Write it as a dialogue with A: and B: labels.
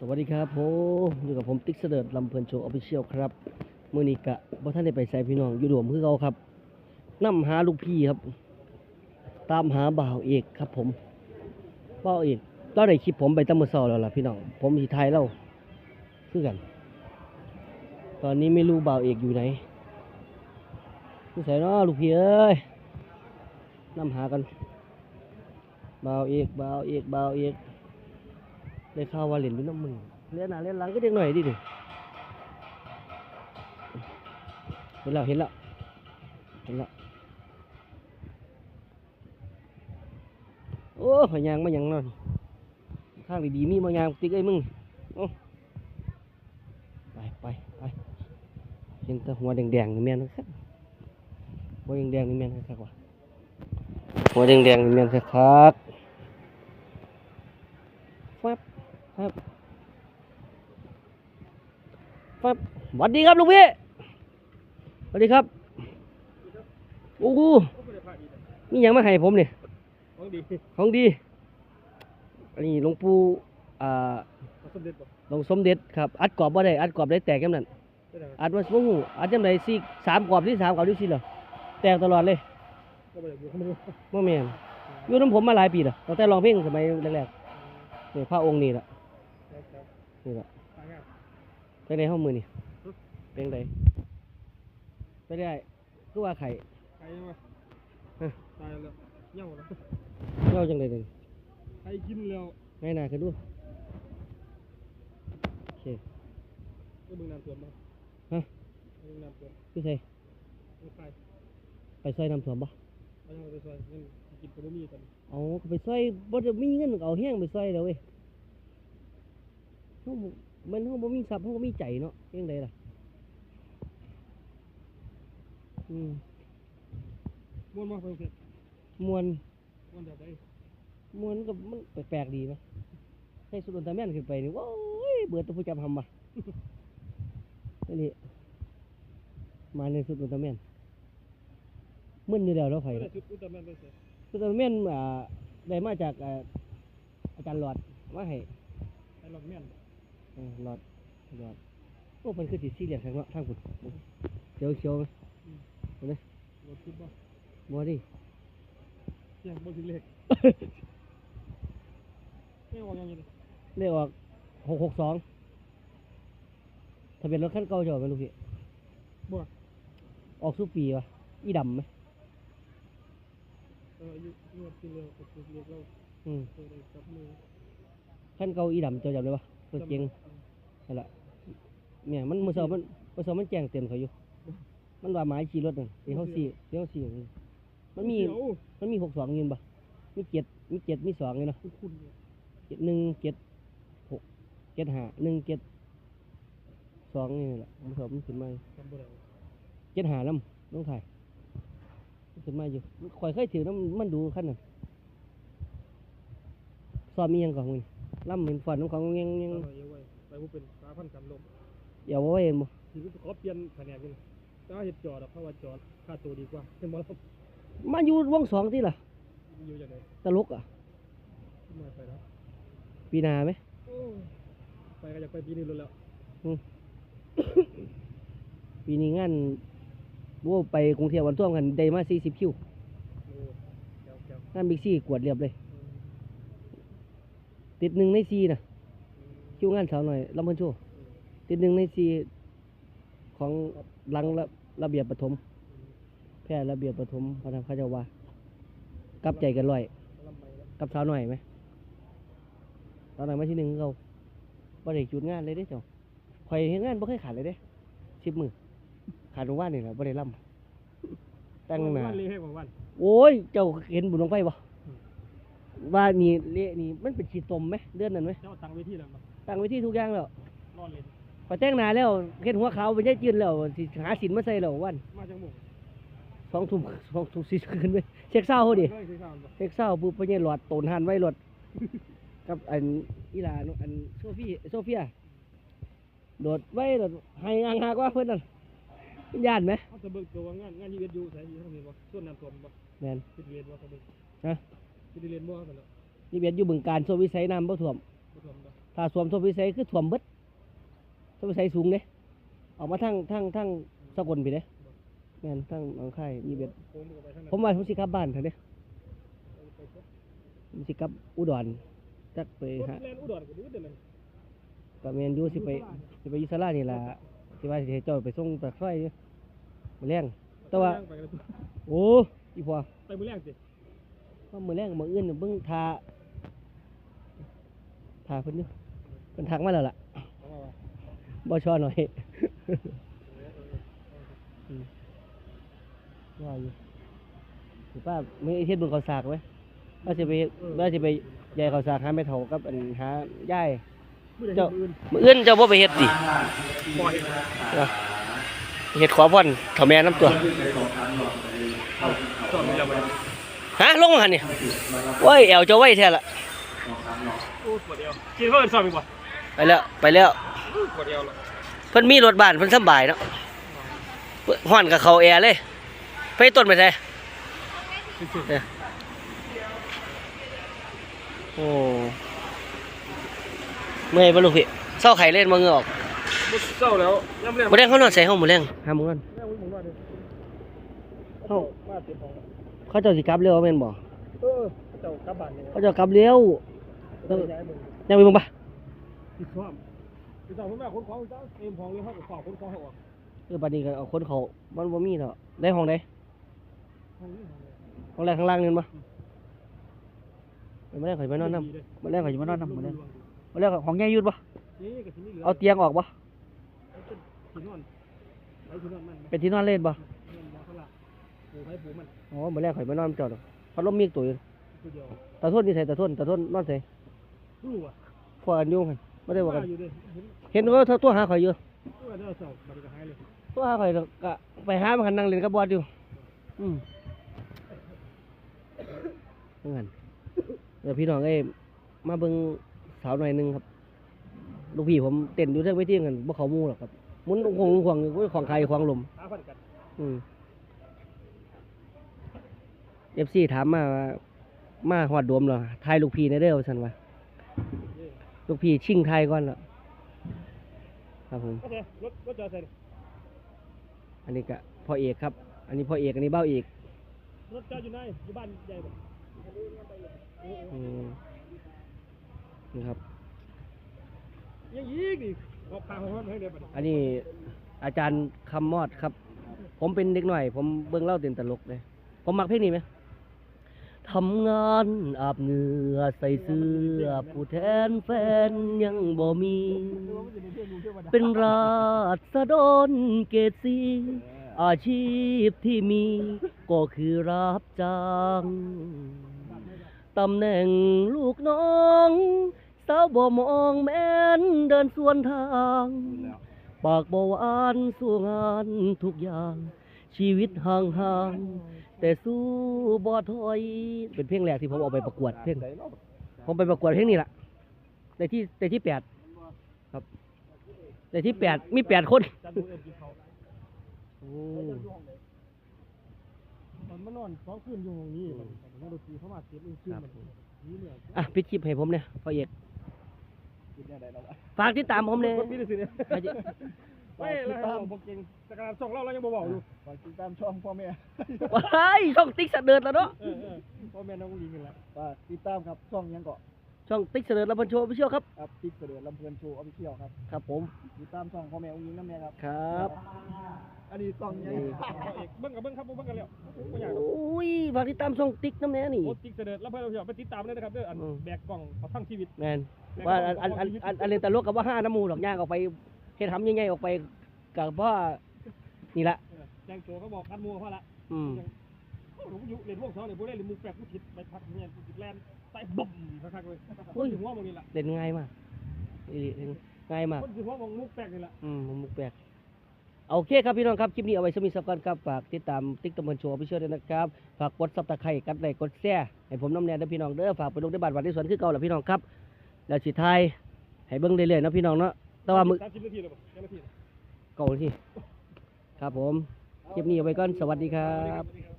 A: สวัสดีครับผมอยู่กับผมติ๊กเสดิร์ดลำเพลินโชว์ออฟฟิเชียลครับเมื่อนี้กะบ่ท่านได้ไปใส่พี่น้องอยู่รวมคือเขาครับนํหาลูกพี่ครับ ตามหาบ่าวเอกครับ ผมบ่าวเอกเราได้คลิปผมไปตั้งมือเช้าแล้วล่ะพี่น้องผมสิถ่ายเล่าคือกัน ตอนนี้ไม่รู้บ่าวเอกอยู่ไหนอยู่ใส่เนาะลูกพี่เอ้ยนํหากันบ่าวเอกบ่าวเอกบ่าวเอก ได้ข่าวว่าเล่นอยู่น้ำมึงเล่นหน้าเล่นหลังก็เด็กหน่อยดิดิเห็นแล้วเห็นแล้วเห็นแล้วโอ้หอยยางมายังนอนข้างดีๆมีมาหยางติ๊กไอ้มึงไปไปไปเห็นแต่หัวแดงๆนี่แม่นครับหัวแดงๆนี่แม่นครับว่ะหัวแดงๆนี่แม่นครับ ครับครับสวัสดีครับลูกพี่สวัสดีครับโอ้โหมีหยังมาให้ผมเนี่ย
B: ของดี
A: ของดีอันนี้หลวงปู่อ่า
B: มาสมเด็จบ่
A: หลวงสมเด็จครับอัดกรอบบ่ได้อัดกรอบได้แตกแค่นั้น
B: ได้ดัง
A: อัดว่าสมหูอัดจำได้สี่สามกรอบที่สามกรอบที่สี่เหรอแตกตลอดเลย
B: ก็บ่อยากอยู่ข้างนอก
A: บ่แม่นอยู่น้ำผมมาหลายปีแล้วตั้งแต่ร้องเพลงสมัยแรกๆนี่พระองค์นี่แหละ
B: ครับครับ
A: นี่แหละ
B: ทางงาน
A: ไปในห้องมือนี่เป็นไงไปได้คือว่าไข่
B: ใครยังวะ
A: ฮะ
B: ตายแล้วเหี่ยวแล้ว
A: เล่าจังไดเด่น
B: ใครกินแล้ว
A: ง่ายหนาขึ้นดูโอเค
B: ก็เบิ่งน้ำท่วมบ่
A: ฮะ
B: เบิ่งน้ำท่วม
A: พี่ใส่
B: ไม่ไป
A: ไปซอยน้ำท่วมบ่
B: ไปยังไปซอยเงินกินก็บ่มีตอนนี้
A: เอาก็ไปซอยบ่ได้มีเงินก็เอาแห้งไปซอยเด้อเว้ย เฮาบ่มันเฮาบ่มีทรัพย์เฮาก็มีใจเนาะเรื่องใดล่ะ อืม
B: ม่วนบ่ไปกรุงเทพ
A: มวน
B: ม่วนแบบใด
A: มวนก็มันแปลกๆดีไหมให้สุดอุลตร้าแมนขึ้นไปนี่โอ้ยเบื่อแตัวผู้จำหำบ่นี่มาในสุดอุลตร้าแมนมึนอยู่แล้วเราไผ
B: ก็ได้ชุดอุลตร้าแมนไปเสีย
A: สุดอุลตร้าแมนอ่าได้มาจากอ่าอาจารย์หลอดมาให้
B: ไอ้หลอดแม่น
A: เออ หลอดหลอดโอ้มันคือสีสีเหลืองทางเนาะทางคุณเขียวเขียวๆไหม
B: รถคิดบ่
A: บ่ดิ
B: เสียงบ่ถึงเลขไม่ออกยังไงเลย
A: เลขออกหกหกสองทะเบียนรถคันเก่าจะออกเป็นลูกพี่
B: บ่
A: ออกสู้ปีวะอีดำไหม
B: เอออายุงวดที่แล้วก็ถูกเลขเรา
A: อืม
B: เคยได้กับมือ
A: คันเก่าอีดำเจ้าจำได้ปะ รถเก๋งนั่นแหละเนี่ยมันมือสอบมันมือสอบมันแจ้งเตือนเขาอยู่ มันว่าหมายขี่รถนั่นเดี๋ยวเขาสี่เดี๋ยวเขาสี่อย่างนี้มันมี
B: เดี๋ยว
A: มันมีหกสองเงินปะมีเจ็ดมีเจ็ดมีสองเลยเนาะ
B: คุณๆเนี่ย
A: เจ็ดหนึ่งเจ็ดหกเจ็ดห้าหนึ่งเจ็ดสองนี่แหละมือสอบมันขึ้นมา
B: จำบ่ได้
A: เจ็ดหาน้ำต้องถ่ายมันขึ้นมาอยู่ข่อยเคยถือน้ำมันดูขั้นนั้นสอบมีหยังก่อนมึง ล่ำเห็นฝันของเขายังยัง
B: เอาหน่อยเอาไว้ไปบ่เป็นสาพันกันลม
A: อย่าว่าเห็นบ่
B: ทีนี้ขอเปลี่ยนแผนกนึงแต่ว่าเห็ดจอดอะเพราะว่าจอดค่าตัวดีกว่าเป็นบอล
A: มาอยู่วงสองที่ล่ะ
B: อยู่อย่างไร
A: ตลกอะ
B: มาไปแล้ว
A: ปีหนาไหม
B: โอ้ไปก็อยากไปปีนี้รู้แล้ว
A: ปีนี้งานว่าไปกรุงเทพวันท่วงกันได้มาสี่สิบคิว
B: โอ้แก้วแก้ว
A: งานบิ๊กซี่กวดเรียบเลย ติดหนึ่งในสี่นะคิวงานสาวหน่อยลำเพิ่นโชว์ติดหนึ่งในสี่ของหลังระระเบียบปฐมแพทย์ระเบียบปฐมพระธรรมข้าเจ้าว่ากลับใจกันร้อย
B: ลำไปแล้ว
A: กับสาวหน่อยไหมสาวหน่อยมาที่หนึ่งเขาบ่ได้หยุดงานเลยเด้เจ้าข่อยเฮ็ดงานบ่เคยขาดเลยเด้สิบมือขาดตรงว่านนี่แหละบ่ได้ล่ำตั้งหนา
B: วันเลี้ยงของวัน
A: โอ้ย เจ้าเห็นบุญลงไฟบ่ ว่านี่เละนี่มันเป็นชีตมไหมเดือนนั้นไหม
B: เจ้าตังเวทีแล้วมั้ง
A: ตั้งไว้ที่ทุกอย่างแล้ว
B: นอนเล่น
A: พอแต่งหน้าแล้วเฮ็ดหัวขาวเป็นยายจืนแล้วสิหาสินมาใส่แล้ววัน
B: มาจังหมู่
A: สองทุ่มสองทุ่มสี่คืนไปเช็คเศร้าเขาดิ
B: เลยคือข้าวบ่
A: เช็คเศร้าปุ๊บไปเนี่ยหลอดโตนหันไว้หลอด กับอันอีหลาเนาะอันโซฟี่โซเฟียโดดไว้โดดให้งางหากว่าเพิ่นนั่นเป็นญาติไหม
B: เขาจะเบิกตัวว่างานงานยีเวนต์อยู่ใส่อยู่ทางนี้บ่ส่วนน้ำท่วมบ่
A: แม่น
B: คิดเรียนบ่เขาเบิก
A: ฮะ
B: คิดเรียนบ่เขาเนาะ
A: นี่เบียดอยู่บึงการโซวิสัยน้ำบ่ท่วม
B: บ่ท่วมบ่
A: ถ้าสวมโทษพิเศษคือถ่วมเบิดโทษพิเศษสูงเด้ออกมาทั้งทั้งทั้งสกลไปเด้แม่นทั้งหนองคายยี่เบ็ด
B: โค้งก็ไปทางนั้น
A: ผมว่าผมสิกลับบ้านเถอะเด้
B: ไปเช็ค
A: ผมสิกลับอุดรจักไป
B: รถ
A: หา
B: แลนอุดรก็ดูเดี๋ยวนั้น
A: ก็แม่นอยู่สิไปสิไปอยุสลานี่ล่ะสิว่าสิให้เจ้าไปส่งตะไคร้อยู่มื้อแรงแต่ว่า
B: ไปกันเลย
A: โอ้อีพ่อ
B: ไปมือแรกสิ
A: ว่าะมือแรงมื้ออื่นเบิ่งทาทาเพิ่นอยู่เพิ่นทักมาแล้วล่ะบ่ชอหน่อยว่าอยู่สิป้าไอ้เฮ็ดบุญข้าสากไหมว่าสิไปว่าสิไปยายเขาสากหาแม่เฒ่ากับอันหาย่ายเจ้า
B: มืออื่น
A: เจ้าบ่ไปเฮ็ดติเฮ็ดขอพรเฒ่าแม่น้ำตัว
B: จอดไม่แล้วไป
A: ฮะลงมาหั่นนี่โอ้ยแอวเจ้าไว้แท้ละ
B: โอ้ปวดเอวกินเขาเอินสอบอีกบ่
A: ไปแล้วไปแล้ว
B: ปวดเอวแล้ว
A: เพิ่นมีรถบ้านเพิ่นสำบายเนาะเพิ่นฮ้อนกับเขาแอร์เลยไปต้นไปไส
B: สุด
A: โอ้เมื่อยบ่ลูกพี่เศร้าไข้เล่นบ่เหงื่อออก
B: ๆบ่เศร้าแล้วย่ำแรง
A: บ่แรงเขานอนใส่ห้องบ่แรงหาหมื้อนั้น
B: แม่วิ่งหมุนว่าเด้
A: เอ้า
B: มาเจ็บของ
A: เขาเจ้าสิกลับเร็วแม่นบ่
B: เออเจ้ากลับบ้านเลย
A: เขาเจ้ากลับเร็ว
B: เออย้ายมึง
A: ยังไปเบิ่งปะ
B: ติดซ้อมติดซ้อมผมแม่คนของเจ้าเอ็มของเลยเขาก็ขอคนของเขาออก
A: เออบัดนี้ก็เอาคนเขามันบ่มีเนาะได้ห้องใด
B: ห้องนี้ห้องนี้
A: ห้องแรกข้างล่างนี่เห็นบ่เออมาแรกข่อยมานอนนำ
B: ดีเลย
A: มาแรกข่อยสิมานอนนำมาแรกมาแรกห้องใหญ่อยุดบ่
B: นี่ก็สิมีเหลือ
A: เอาเตียงออกบ่
B: ที่นอนไอ้ที่นอนมัน
A: เป็นที่นอนเล่นบ่
B: นอนบ่เขาละ ปูให้ปูมัน
A: อ๋อมาแรกข่อยมานอนเจ้าดอกพัดลมมีอีกตัวอยู่
B: ตัวเดียว
A: ตาทนนี่ใส่ตาทนตาทนนอนใส่
B: รู้อะ
A: พอกันอยู่หั่นบ่ได้ว่ากัน
B: อยู่เด้เห็น
A: เห็นว่าตัวหาข่อยอยู่
B: ตัวเดียวสอบมันก็หายเลย
A: ตัวหาข่อยก็ไปหามันนั่งเล่นกับบอสอยู่ อืมนั่นเดี๋ยวพี่น้องเอ้ยมาเบิ่งสาวหน่อยหนึงครับ ลูกพี่ผมเต้นอยู่เทิงเวทีกันบ่เขาหมู่หรอกครับหมุนคงควงอยู่ของใครควงลม
B: หา พันกัน
A: อืม FC ถามมาว่ามาฮอดโดมเหรอทายลูกพี่ในเด้อว่าซั่นว่าลูกพี่ชิงทายก่อนแล้วครับผม
B: โอเครถรถจอดใส่ดิ
A: อันนี้ก็พ่อเอกครับ อันนี้พ่อเอก อันนี้เบ้าเอก
B: รถจอดอยู่ไหนอยู่บ้านใหญ่บ่
A: อืมนี่ครับ
B: ยังอีกดิออกพาของมันให้เดี๋ยวไป
A: อันนี้อาจารย์คำมอดครับ ผมเป็นเด็กหน่อย ผมเบิ่งเล่าเต้นตลกเลย ผมมักเพลงนี้ไหม ทำงานอาบเหงื่อใส่เสื้อผู้แทนแฟนยังบ่มี เป็นราษฎรเกตสีอาชีพที่มี ก็คือรับจ้างตำแหน่งลูกน้องสาวบ่มองแม่นเดินสวนทาง ปากบ่หวานสู้งานทุกอย่าง ชีวิตห่างห่างๆแต่สู้บ่ถอย เป็นเพลงแรกที่ผมเอาไปประกวดเพลงผมไปประกวดเพลงนี้ล่ะในที่ในที่แปดครับในที่แปดมีแปดคน
B: จันดูเอ็นกินเขา
A: โอ้
B: ตอนมานอนสองคืนอยู่ตรงนี้มันดนตรีเข้ามาเก็บอีกคืนมันนี่เนี่ย
A: อะปิดคลิปให้ผมเนี่ยพ่อเอก
B: กินได้ได้แล้ววะ
A: ฝากติดตามผมเนี่ย
B: คนพี่ได้สิเนี่ย
A: อาจจะ
B: ไม่แล้วเราบอกเก่งแต่การส่งเราเรายังบ่บอกอยู่
C: ฝากติดตามช่องพ่อแม่
A: ว้ายช่องติ๊กเสดิร์ดแล้วเนาะ
B: เออเออพ่อแม่น้องยิงกันแล้ว
C: ฝากติดตามครับช่องยังเกาะ
A: ช่องติ๊กเสดิร์ดแล้วพันโชว์ไปเชี่ยวครับ
C: ครับติ๊กเสด็จลำเพลินโชว์ออฟฟิเชียลครับ
A: ครับผม
C: ติดตามช่องพ่อแม่องค์ยิงน้ำแม่ครับ
A: ครับ
C: อันนี้ช่องยัง
A: นี่
B: พ่อเอกเบิ้งกับเบิ้งครับเบิ้งกันแล้วไม่อยาก
A: โอ้ยฝากติดตามช่องติ๊กน้ำแน่นี่
B: โอ้ติ๊กเสด็จแล้วเพื่อนเราไปติดตามเลยนะครับเด้ออัน
A: อืม
B: แบกกล่องเขาทั้งชีวิต
A: แมนว่าอันอันอันอันอันเล่นตลกกับว่าห้าน้ำมูหรอกย่างออกไป เฮ็ดทำใหญ่ๆออกไปกับพ่อนี่ละ
B: แจงโจเขาบอกคัดมัวเขาละ
A: อืม
B: หลวงอยู่เรียนพวกเขาเนี่ยพวกได้เรียนมุกแปลกมุกผิดไปพักเนี่ยมุกแลนใส่บ่มคักๆเลยคนถึงหัวมองนี่แหละ
A: เล่นง่ายมากอีหลีเล่นง่ายมาก
B: คนถึงหัวมองมุกแปลกนี่แหละ
A: อืมมุกแปลกโอเคครับพี่น้องครับ คลิปนี้เอาไว้สมิสักกันครับฝากติดตามติ๊กตะเมินโชว์พิเศษด้วยนะครับ ฝากกดซับตะไคร้กดไลค์กดแชร์ให้ผมน้ำแน่เด้อพี่น้องเด้อฝากไปลงในบัตรวันที่สวนคือเก่าแหละพี่น้องครับ แล้วสิทายให้เบิ่งเรื่อยๆเนาะพี่น้องเนาะ แต่ว่ามือ
B: สามสิบนาทีเลยป่ะนาที
A: เก่าที่ครับผม คลิปนี้เอาไว้ก่อน สวัสดีครั
B: ครับบ